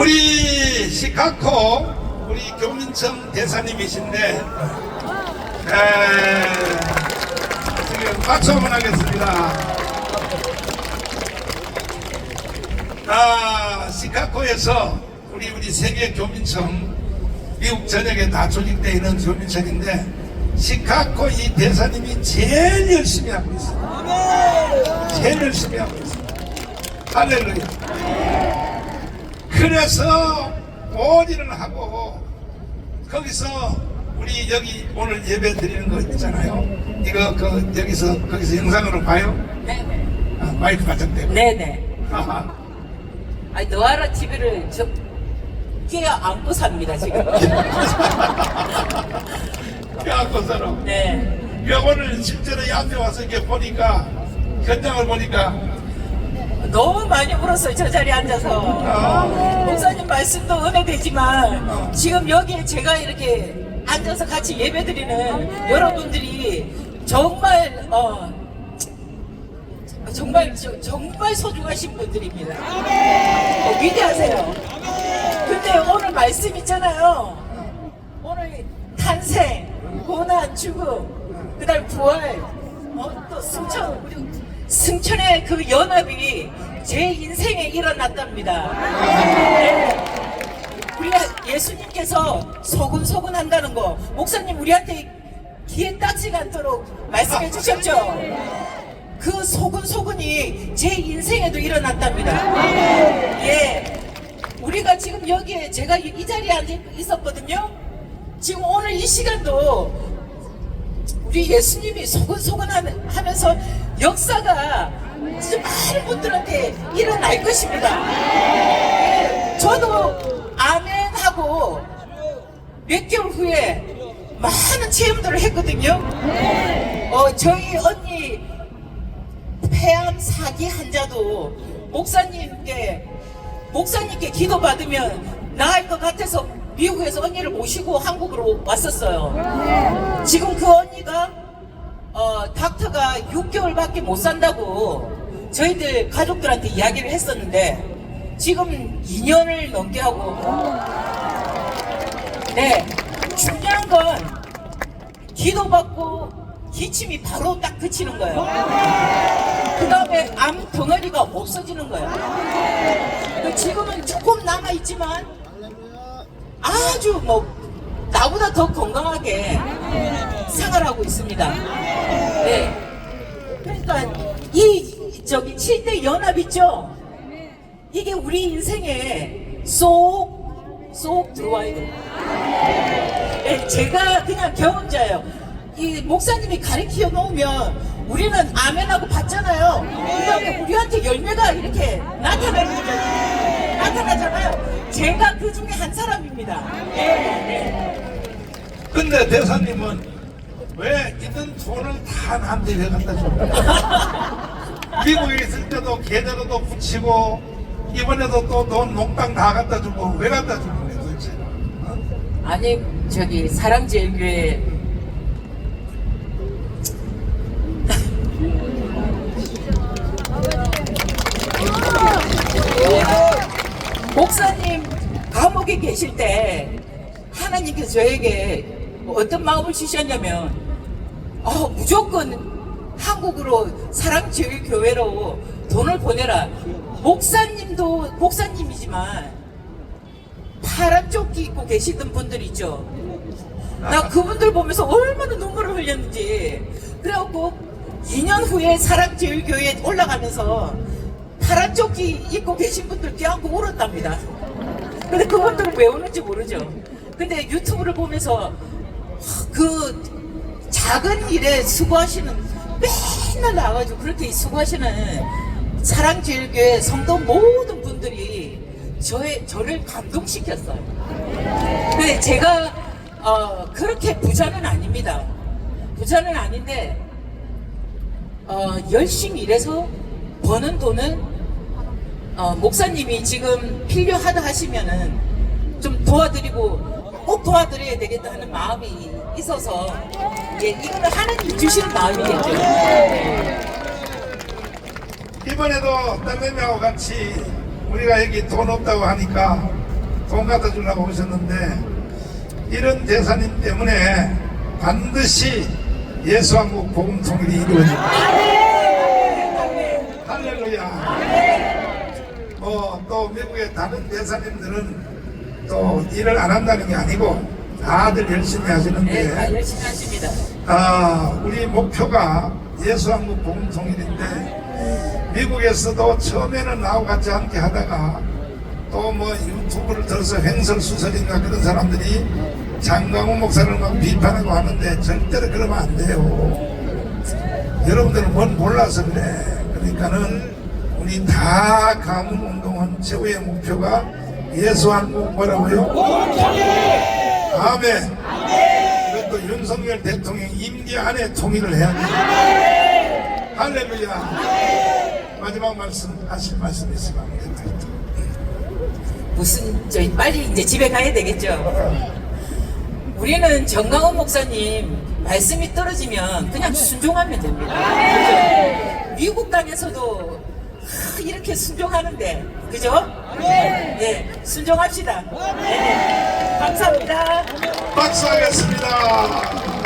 우리 시카코 우리 교민청 대사님이신데 에, 지금 박수 한번 하겠습니다. 아, 시카고에서 우리 우리 세계 교민청 미국 전역에 다 조직되어 있는 교민청인데 시카고 이 대사님이 제일 열심히 하고 있어요. 제일 열심히 하고 있어요. 할렐루야. 그래서 모일을 하고 거기서 우리 여기 오늘 예배 드리는 거 있잖아요. 이거 그 여기서 거기서 영상으로 봐요. 네네. 아, 마이크 가정되고. 네네. 아하. 아니, 너하라 TV를 저, 깨어 안고 삽니다, 지금. 그래갖고 서로. 네. 그 오늘 실제로 이 앞에 와서 이렇게 보니까 현장을 보니까 너무 많이 울었어요, 저 자리에 앉아서. 아, 말씀도 은혜 되지만, 지금 여기에 제가 이렇게 앉아서 같이 예배 드리는 여러분들이 정말, 어, 정말, 저- 정말 소중하신 분들입니다. 어, 위대하세요. 근데 오늘 말씀 있잖아요. 오늘 탄생, 고난, 죽음, 그 다음 부활, 어, 또 승천, 우리 승천의 그 연합이 제 인생에 일어났답니다. 네. 우리 예수님께서 소근소근 한다는 거, 목사님 우리한테 귀에 딱지가 않도록 말씀해 주셨죠? 그 소근소근이 제 인생에도 일어났답니다. 예. 우리가 지금 여기에 제가 이- 이 자리에 앉아 있었거든요. 지금 오늘 이 시간도 우리 예수님이 소근소근 하면- 하면서 역사가 진짜 많은 분들한테 일어날 것입니다. 예. 저도 아멘 하고 몇 개월 후에 많은 체험들을 했거든요. 어, 저희 언니 폐암 사기 환자도 목사님께 목사님께 기도 받으면 나을 것 같아서 미국에서 언니를 모시고 한국으로 왔었어요. 지금 그 언니가 어, 닥터가 6개월밖에 못 산다고 저희들 가족들한테 이야기를 했었는데 지금 2년을 넘게 하고 네 중요한 건 기도받고 기침이 바로 딱 그치는 거예요. 그 다음에 암 덩어리가 없어지는 거예요. 그 지금은 조금 남아있지만 아주 뭐 나보다 더 건강하게 생활하고 있습니다. 네. 그러니까 이 저기 7대 연합 있죠? 이게 우리 인생에 쏙, 쏙 들어와야 돼요. 네, 제가 그냥 경험자예요. 이 목사님이 가르쳐 놓으면 우리는 아멘하고 받잖아요. 그 다음에 우리한테 열매가 이렇게 나타나는 거잖아요. 나타나잖아요. 제가 그 중에 한 사람입니다. 네, 네. 근데 대사님은 왜 있는 돈을 다왜 갖다 줘? 미국에 있을 때도 계좌로도 붙이고 이번에도 또돈 농땅 다 갖다 주고 왜 갖다 주는 거야 도대체? 어? 아니, 저기, 사랑제일교회 목사님 감옥에 계실 때 하나님께서 저에게 어떤 마음을 주셨냐면 어, 무조건 한국으로 사랑제일교회로 돈을 보내라 목사님도 목사님이지만 파란 조끼 입고 계시던 분들 있죠 나 그분들 보면서 얼마나 눈물을 흘렸는지 그래갖고 2년 후에 사랑제일교회에 올라가면서 파란 조끼 입고 계신 분들 껴안고 울었답니다. 근데 그분들은 왜 우는지 모르죠. 근데 유튜브를 보면서 그 작은 일에 수고하시는 맨날 나와가지고 그렇게 수고하시는 사랑제일교회 성도 모든 분들이 저의 저를 감동시켰어요. 근데 제가 어, 그렇게 부자는 아닙니다. 부자는 아닌데 어, 열심히 일해서 버는 돈은 어, 목사님이 지금 필요하다 하시면은 도와드려야 되겠다 하는 마음이 있어서 예, 이거는 하나님 주시는 마음이겠죠. 네. 이번에도 딸내미하고 같이 우리가 여기 돈 없다고 하니까 돈 갖다 주려고 오셨는데 이런 대사님 때문에 반드시 예수한국 복음 통일이 이루어집니다. 할렐루야. 뭐또 미국의 다른 대사님들은 또 일을 안 한다는 게 아니고 다들 열심히 네, 다 하시는데 열심히 하십니다. 아, 우리 목표가 예수한국 복음 통일인데 미국에서도 처음에는 나하고 같이 함께 하다가 또 뭐 유튜브를 들어서 횡설수설인가 그런 사람들이 장강호 목사를 막 비판하고 하는데 절대로 그러면 안 돼요. 여러분들은 뭔 몰라서 그래. 그러니까는 우리 다 가문 운동원 최후의 목표가 예수 한국 뭐라고요? 아멘. 이것도 윤석열 대통령 임기 안에 통일을 해야 돼. 할렐루야. 마지막 말씀 하실 말씀 있으면 합니다. 무슨 저희 빨리 이제 집에 가야 되겠죠. 우리는 정강원 목사님 말씀이 떨어지면 그냥 순종하면 됩니다. 그죠? 미국 땅에서도 하, 이렇게 순종하는데 그죠? 네, 순종합시다. 네, 감사합니다. 박수하겠습니다.